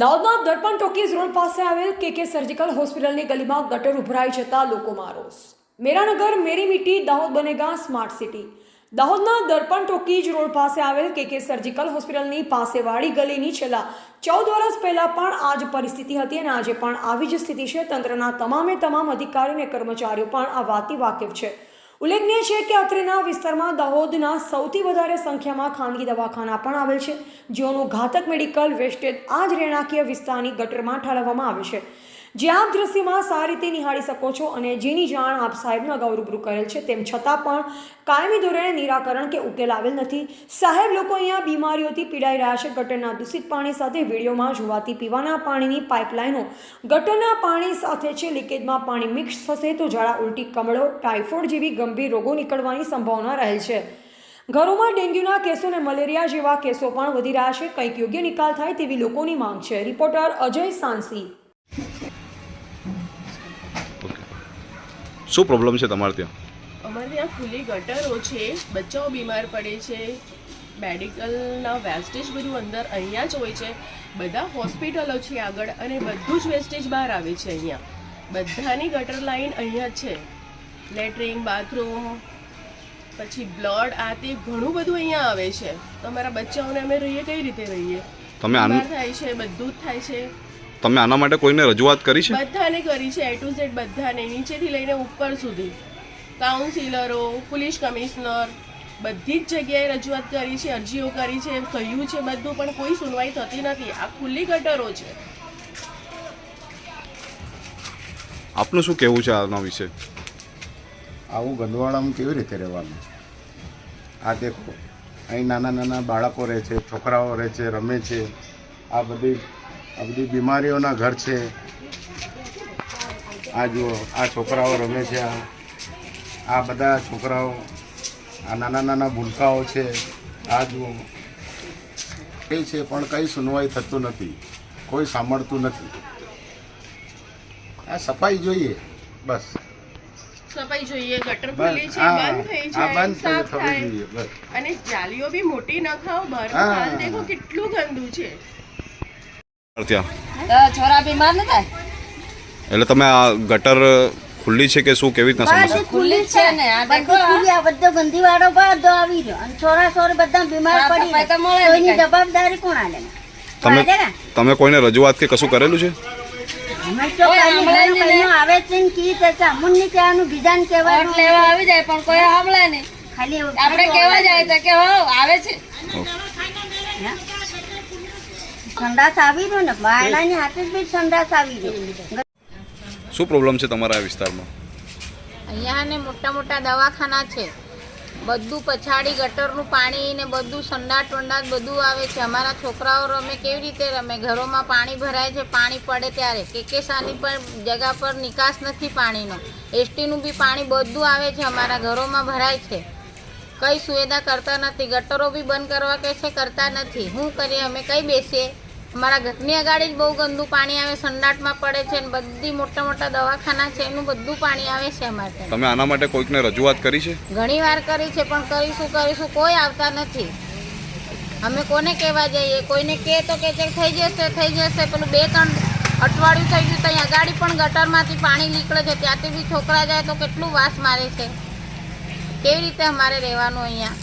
દાહોદના દર્પણ talkies road પાસે આવેલ કે કે સર્જિકલ હોસ્પિટલની ગલીમાં ગટર ઉભરાઈ જતા લોકોમાં રોષ મેરાનગર મેરી મીટી દાહોદ બનેગા, સ્માર્ટ સિટી. દાહોદના દર્પણ ટોકીજ રોડ પાસે આવેલ કે કે સર્જિકલ હોસ્પિટલની પાસેવાળી ગલીની છેલ્લા ચૌદ વર્ષ પહેલાં પણ આ જ પરિસ્થિતિ હતી અને આજે પણ આવી જ સ્થિતિ છે. તંત્રના તમામે તમામ અધિકારીઓ અને કર્મચારીઓ પણ આ વાતથી વાકેફ છે. ઉલ્લેખનીય છે કે અત્રેના વિસ્તારમાં દાહોદના સૌથી વધારે સંખ્યામાં ખાનગી દવાખાના પણ આવેલ છે. જેઓનું ઘાતક મેડિકલ વેસ્ટેજ આ જ રહેણાંકીય વિસ્તારની ગટરમાં ઠાલવવામાં આવે છે. જે આપ દ્રશ્યમાં સારી રીતે નિહાળી શકો છો અને જેની જાણ આપ સાહેબનો અગાઉ રૂબરૂ કરેલ છે, તેમ છતાં પણ કાયમી ધોરણે નિરાકરણ કે ઉકેલ આવેલ નથી. સાહેબ, લોકો અહીંયા બીમારીઓથી પીડાઈ રહ્યા છે. ગટરના દૂષિત પાણી સાથે વિડીયોમાં જોવાતી પીવાના પાણીની પાઇપલાઇનો ગટરના પાણી સાથે છે. લીકેજમાં પાણી મિક્સ થશે તો ઝાડા ઉલટી કમળો, ટાઇફોઇડ જેવી ગંભીર રોગો નીકળવાની સંભાવના રહેલ છે. ઘરોમાં ડેન્ગ્યુના કેસો અને મલેરિયા જેવા કેસો પણ વધી રહ્યા છે. કંઈક યોગ્ય નિકાલ થાય તેવી લોકોની માંગ છે. રિપોર્ટર અજય સાંસી. શું પ્રોબ્લેમ છે તમારે ત્યાં? અમારે ત્યાં ખુલ્લી ગટરો છે બચ્ચાઓ બીમાર પડે છે મેડિકલના વેસ્ટેજ બધું અંદર અહીંયા જ હોય છે. બધા હોસ્પિટલો છે આગળ અને બધું જ વેસ્ટેજ બહાર આવે છે અહીંયા. બધાની ગટર લાઈન અહીંયા જ છે. લેટ્રિન બાથરૂમ પછી બ્લડ આ તે ઘણું બધું અહીંયા આવે છે. તો અમારા બચ્ચાઓને અમે રહીએ કઈ રીતે રહીએ? તમે થાય છે બધું જ થાય છે. તમે આના માટે કોઈને રજૂઆત કરી છે? બધાને કરી છે એ ટુ ઝેડ બધાને નીચેથી લઈને ઉપર સુધી. કાઉન્સિલરો પોલીસ કમિશનર બધી જ જગ્યાએ રજૂઆત કરી છે અરજીઓ કરી છે કહ્યું છે બધું પણ કોઈ સુનવાઈ થતી નથી. આ ખુલ્લી ગટરો છે. આપનું શું કહેવું છે આના વિશે? આવું ગંદવાડામાં કેવી રીતે રહેવાનું? આ દેખો અહીં નાના નાના બાળકો રહે છે છોકરાઓ રહે છે રમે છે. આ બધી આ બધી બીમારીઓના ઘર છે. આ જુઓ આ છોકરાઓ રમે છે આ. આ બધા છોકરાઓ આ નાના નાના ભૂલકાઓ છે. આ જુઓ. એ છે પણ કંઈ સુનવાઈ થતું નથી. કોઈ સાંભળતું નથી. આ સફાઈ જોઈએ. બસ. સફાઈ જોઈએ ગટર ખુલ્લી છે બંધ થઈ જાય સાફ થાય. અને જાલીઓ બી મોટી ન ખાઓ બહારનું હા. હાલ દેખો કેટલું ગંદુ છે. છોરા બીમાર ન થાય? એટલે તમે આ ગટર ખુલ્લી છે કે શું કેવી રીતના સમસ્યા ખુલ્લી છે ને આ દેખો ખુલ્લી આ બધો ગંદી વાળો બધો આવી રહ્યો. અને છોરા છોર બધા બીમાર પડી ગયા તો મળે. એની જવાબદારી કોણ આલે? તમે? તમે કોઈને રજૂઆત કે કશું કરેલું છે? અમે તો આવે છે ને કી છે કે અમુનની કહેવાનું બીજાને કહેવાનું લેવા આવી જાય પણ કોઈ સાંભળે નહીં. ખાલી આપણે કેવા જાય તો કે હો આવે છે. સંડાસ આવી રહ્યો ને બાયણાની હાથે જ બી સંડાસ આવી રહ્યો શું પ્રોબ્લેમ છે તમારા આ વિસ્તારમાં? અહીંયા ને મોટા મોટા દવાખાના છે. બધું પછાડી ગટરનું પાણી ને બધું સંડાટ વંડાટ બધું આવે છે. અમારા છોકરાઓ રમે કેવી રીતે રમે? ઘરોમાં પાણી ભરાય છે પાણી પડે ત્યારે. કે કે સાની પણ જગા પર નિકાસ નથી પાણીનો. એસટીનું બી પાણી બધું આવે છે અમારા ઘરોમાં ભરાય છે. કઈ સુવિધા કરતા નથી. ગટરો બી બંધ કરવા કે છે કરતા નથી. શું કરીએ? અમે કઈ બેસીએ? અમારા ઘરની અગાડી જ બહુ ગંદુ પાણી આવે સંડાટમાં પડે છે અને બધી મોટા મોટા દવાખાના છે એનું બધું પાણી આવે છે અમારે તમે આના માટે કોઈકને રજૂઆત કરી છે? ઘણી વાર કરી છે પણ કરીશું કરીશું કોઈ આવતા નથી. અમે કોને કહેવા જઈએ? કોઈને કહે તો કે થઈ જશે થઈ જશે. પેલું બે ત્રણ અઠવાડિયું થઈ ગયું ત્યાં ગાડી પણ ગટરમાંથી પાણી નીકળે છે ત્યાંથી બી છોકરા જાય તો કેટલું વાસ મારે છે. કેવી રીતે અમારે રહેવાનું અહીંયા?